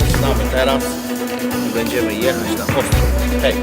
Zaczynamy teraz i będziemy jechać na ostro. Hej!